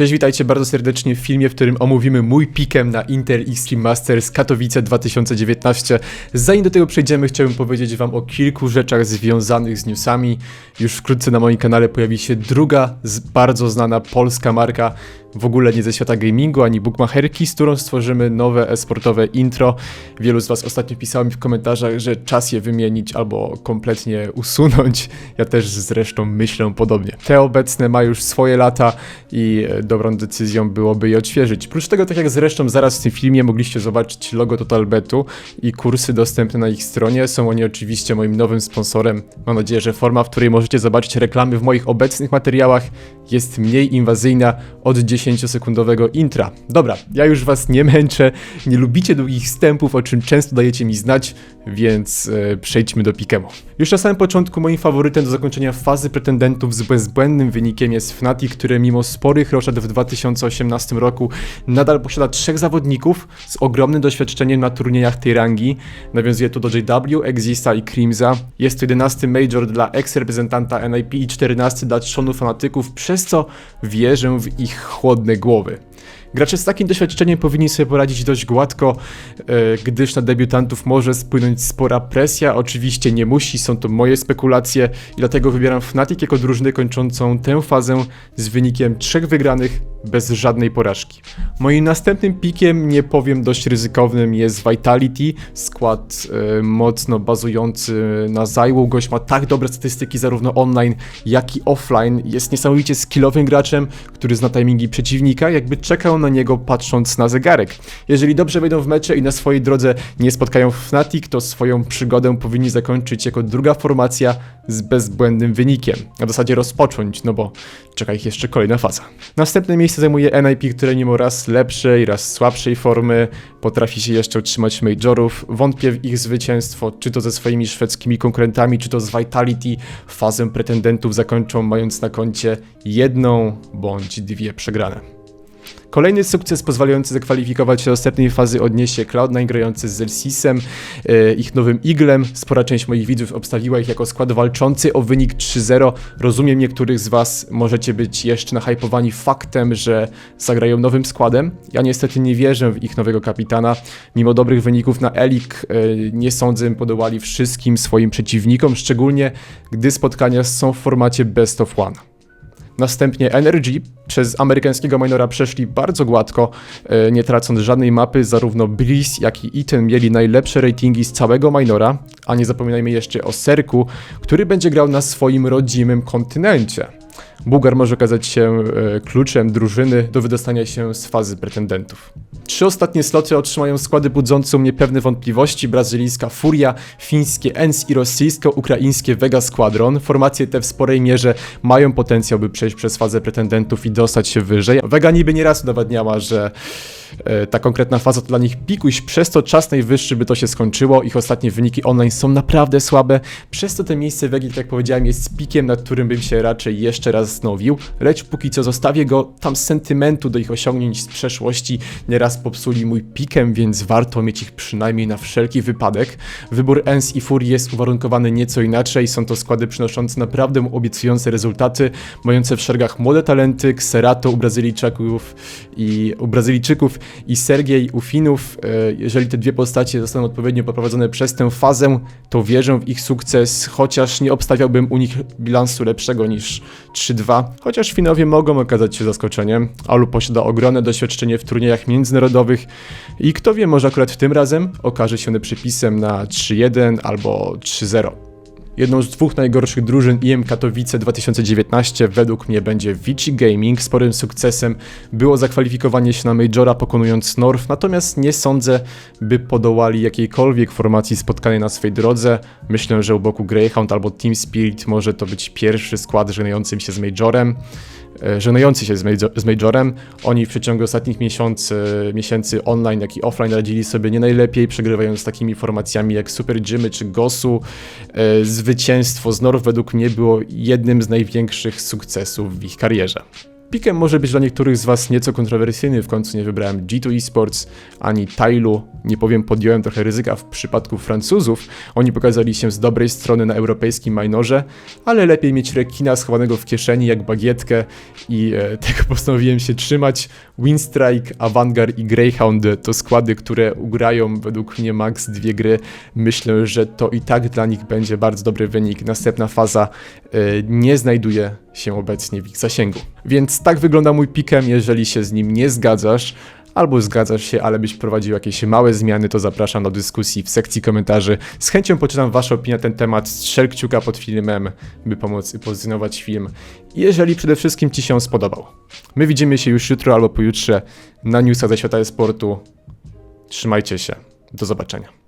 Cześć, witajcie bardzo serdecznie w filmie, w którym omówimy mój pikem na Intel Extreme Masters Katowice 2019. Zanim do tego przejdziemy, chciałbym powiedzieć wam o kilku rzeczach związanych z newsami. Już wkrótce na moim kanale pojawi się druga bardzo znana polska marka, w ogóle nie ze świata gamingu, ani bookmacherki, z którą stworzymy nowe esportowe intro. Wielu z was ostatnio pisało mi w komentarzach, że czas je wymienić albo kompletnie usunąć. Ja też zresztą myślę podobnie. Te obecne ma już swoje lata i e, dobrą decyzją byłoby je odświeżyć. Prócz tego, tak jak zresztą zaraz w tym filmie mogliście zobaczyć logo Totalbetu i kursy dostępne na ich stronie. Są oni oczywiście moim nowym sponsorem. Mam nadzieję, że forma, w której możecie zobaczyć reklamy w moich obecnych materiałach jest mniej inwazyjna od 10-sekundowego intra. Dobra, ja już was nie męczę, nie lubicie długich wstępów, o czym często dajecie mi znać, więc e, przejdźmy do Pikemu. Już na samym początku moim faworytem do zakończenia fazy pretendentów z bezbłędnym wynikiem jest Fnatic, które mimo sporych roszad w 2018 roku nadal posiada trzech zawodników z ogromnym doświadczeniem na turniejach tej rangi. Nawiązuje tu do JW, Exista i Crimza. Jest to 11 major dla ex-reprezentanta NIP i 14 dla trzonu fanatyków, przez co wierzę w ich chłodne głowy. Gracze z takim doświadczeniem powinni sobie poradzić dość gładko, e, gdyż na debiutantów może spłynąć spora presja. Oczywiście nie musi, są to moje spekulacje i dlatego wybieram Fnatic jako drużynę kończącą tę fazę z wynikiem trzech wygranych bez żadnej porażki. Moim następnym pikiem, nie powiem dość ryzykownym, jest Vitality. Skład e, mocno bazujący na Zajłu. Gość ma tak dobre statystyki zarówno online, jak i offline. Jest niesamowicie skillowym graczem, który zna timingi przeciwnika, jakby czekał na niego patrząc na zegarek. Jeżeli dobrze wejdą w mecze i na swojej drodze nie spotkają Fnatic, to swoją przygodę powinni zakończyć jako druga formacja z bezbłędnym wynikiem. A w zasadzie rozpocząć, no bo czeka ich jeszcze kolejna faza. Następne miejsce zajmuje NIP, które mimo raz lepszej, raz słabszej formy potrafi się jeszcze utrzymać majorów. Wątpię w ich zwycięstwo, czy to ze swoimi szwedzkimi konkurentami, czy to z Vitality. Fazę pretendentów zakończą mając na koncie jedną bądź dwie przegrane. Kolejny sukces pozwalający zakwalifikować się do następnej fazy odniesie Cloud9 grający z Zelsisem, e, ich nowym Iglem. Spora część moich widzów obstawiła ich jako skład walczący o wynik 3-0. Rozumiem niektórych z was możecie być jeszcze nahypowani faktem, że zagrają nowym składem. Ja niestety nie wierzę w ich nowego kapitana. Mimo dobrych wyników na Elik e, nie sądzę, podołali wszystkim swoim przeciwnikom, szczególnie gdy spotkania są w formacie best of one. Następnie Energy przez amerykańskiego minora przeszli bardzo gładko, e, nie tracąc żadnej mapy. Zarówno Breeze, jak i Iten mieli najlepsze ratingi z całego minora, a nie zapominajmy jeszcze o Serku, który będzie grał na swoim rodzimym kontynencie. Bułgar może okazać się e, kluczem drużyny do wydostania się z fazy pretendentów. Trzy ostatnie sloty otrzymają składy budzące u mnie pewne wątpliwości. Brazylijska Furia, fińskie ENS i rosyjsko-ukraińskie Vega Squadron. Formacje te w sporej mierze mają potencjał, by przejść przez fazę pretendentów i dostać się wyżej. Vega niby nieraz udowadniała, że E, ta konkretna faza to dla nich pikuś, przez to czas najwyższy, by to się skończyło. Ich ostatnie wyniki online są naprawdę słabe, przez to to miejsce Wegi, tak jak powiedziałem, jest pikiem, nad którym bym się raczej jeszcze raz zastanowił, lecz póki co zostawię go tam z sentymentu do ich osiągnięć z przeszłości. Nieraz popsuli mój pikiem, więc warto mieć ich przynajmniej na wszelki wypadek. Wybór Ens i Fury jest uwarunkowany nieco inaczej, są to składy przynoszące naprawdę obiecujące rezultaty, mające w szeregach młode talenty, Xerato u Brazylijczyków i u Brazylijczyków i Sergiej Ufinów. E, jeżeli te dwie postacie zostaną odpowiednio poprowadzone przez tę fazę, to wierzę w ich sukces, chociaż nie obstawiałbym u nich bilansu lepszego niż 3-2. Chociaż Finowie mogą okazać się zaskoczeniem. Alu posiada ogromne doświadczenie w turniejach międzynarodowych i kto wie, może akurat tym razem okaże się one przypisem na 3-1 albo 3-0. Jedną z dwóch najgorszych drużyn IM Katowice 2019 według mnie będzie Vici Gaming. Sporym sukcesem było zakwalifikowanie się na Majora pokonując North, natomiast nie sądzę, by podołali jakiejkolwiek formacji spotkanej na swej drodze. Myślę, że u boku Greyhound albo Team Spirit może to być pierwszy skład żegnającym się z Majorem. E, żenujący się z, major, z Majorem. Oni w przeciągu ostatnich miesiący, miesięcy online, jak i offline radzili sobie nie najlepiej, przegrywając takimi formacjami jak Super Jimmy czy Gosu. E, zwycięstwo z Norw według mnie było jednym z największych sukcesów w ich karierze. Pikiem może być dla niektórych z Was nieco kontrowersyjny, w końcu nie wybrałem G2 Esports ani Tailu. Nie powiem, podjąłem trochę ryzyka w przypadku Francuzów. Oni pokazali się z dobrej strony na europejskim minorze, ale lepiej mieć rekina schowanego w kieszeni jak bagietkę i e, tego postanowiłem się trzymać. Winstrike, Avantgarde i Greyhound to składy, które ugrają według mnie max dwie gry. Myślę, że to i tak dla nich będzie bardzo dobry wynik. Następna faza e, nie znajduje się obecnie w ich zasięgu. Więc tak wygląda mój pikem, jeżeli się z nim nie zgadzasz, albo zgadzasz się, ale byś prowadził jakieś małe zmiany, to zapraszam do dyskusji w sekcji komentarzy. Z chęcią poczytam Wasze opinie na ten temat, strzel kciuka pod filmem, by pomóc pozycjonować film, jeżeli przede wszystkim Ci się spodobał. My widzimy się już jutro albo pojutrze na newsach ze świata sportu. Trzymajcie się, do zobaczenia.